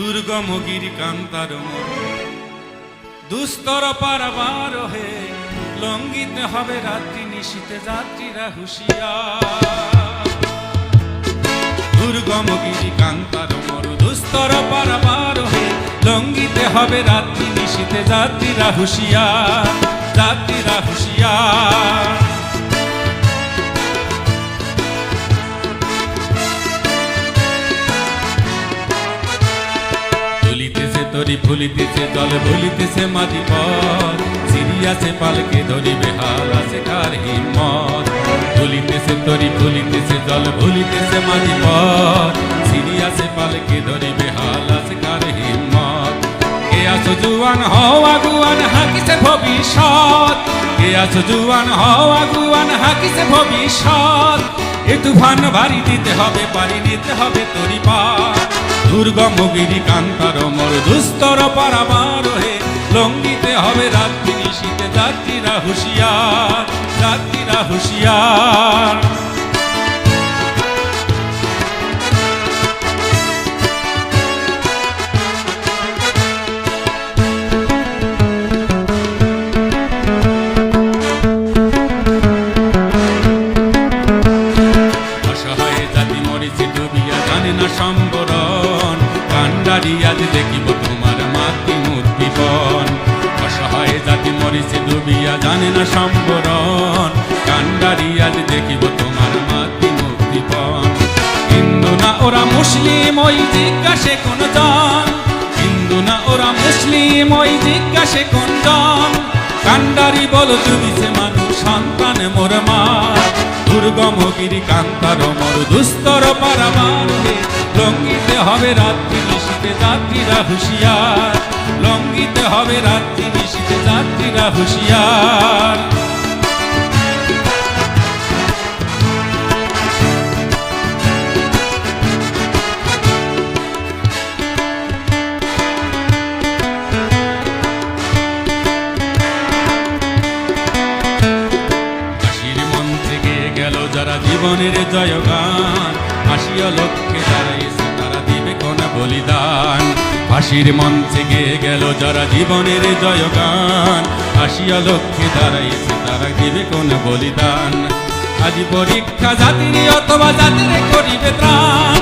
দুর্গম গিরি কান্তার দুস্তর পারাবার হে লঙ্গিতে হবে রাত্রি নিশীতে যাত্রীরা হুশিয়া দুর্গম গিরি কান্তার মরু দুস্তর পারাবার হে লঙ্গিতে হবে রাত্রি নিশীতে যাত্রীরা হুশিয়া যাত্রীরা হুশিয়া তরি ফুলিতেছে, জল ভুলিতেছে মাটি পর সিরিয়াছে পালকে ধরিবে, হাল আছে কার হিম্মত। তুলিতেছে তরি ফুলিতেছে, জল ভুলিতেছে মাটি পর সিরিয়াছে পালকে ধরিবে, হাল আছে কার হিম্মত। কে আছো জুয়ান, হও আগুয়ান, হাকিছে ভবিষ্যৎ। কে আছো জুয়ান, হও আগুয়ান, হাকিছে ভবিষ্যৎ। এ তুফান, ভারী দিতে হবে, পারি নিতে হবে তরি পার দুর্গম গিরি কান্তার মর দুস্তর পারাবার হে লঙ্গিতে হবে রাত্রি নিশীতে যাত্রীরা হুশিয়ার যাত্রীরা হুশিয়ার। জাতি কান্ডারি আজ দেখিব তোমার মাতৃ মুক্তিপন অসহায় জাতি মরিছে, ডুবিয়া জানে না সম্বরণ। কান্ডারি আজ দেখিব তোমার মাতৃ মুক্তিপন হিন্দু না ওরা মুসলিম, ওই জিজ্ঞাসে কোন জন? হিন্দু না ওরা মুসলিম, ওই জিজ্ঞাসে কোন জন? কান্ডারি বল, ডুবিছে মানুষ, সন্তান মোর মা। দুর্গম গিরি কান্তার মর দুস্তর পারাবার হে। লঙ্গিতে হবে রাত্রি নিশীতে যাত্রীরা হুশিয়ার। লঙ্গিতে হবে রাত্রি নিশীতে যাত্রীরা হুশিয়ার। জয়গান। হাসিয়া লক্ষ্যে কোন বলিদান। হাসির মন থেকে গেল যারা জীবনের জয়গান। হাসিয়া লক্ষ্যে দাঁড়াইছে তারা দিবে কোন বলিদান। আজি পরীক্ষা জাতির অথবা জাতির করিবে ত্রাণ।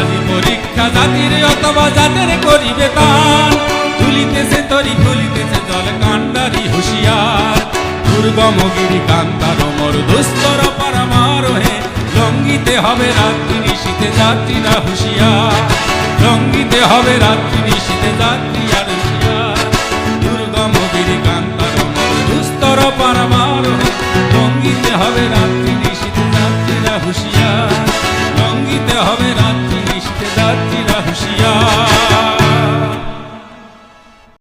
আজি পরীক্ষা জাতির অথবা জাতির করিবে তান। তুলিতেছে তরি খুলিতেছে জল কান্ডারি হুশিয়ার। দুর্গম গিরি কান্তার মর দুস্তর পারামার হে লঙ্গিতে হবে রাত্রি নিশীতে যাত্রীরা হুশিয়ার। হবে রাত্রি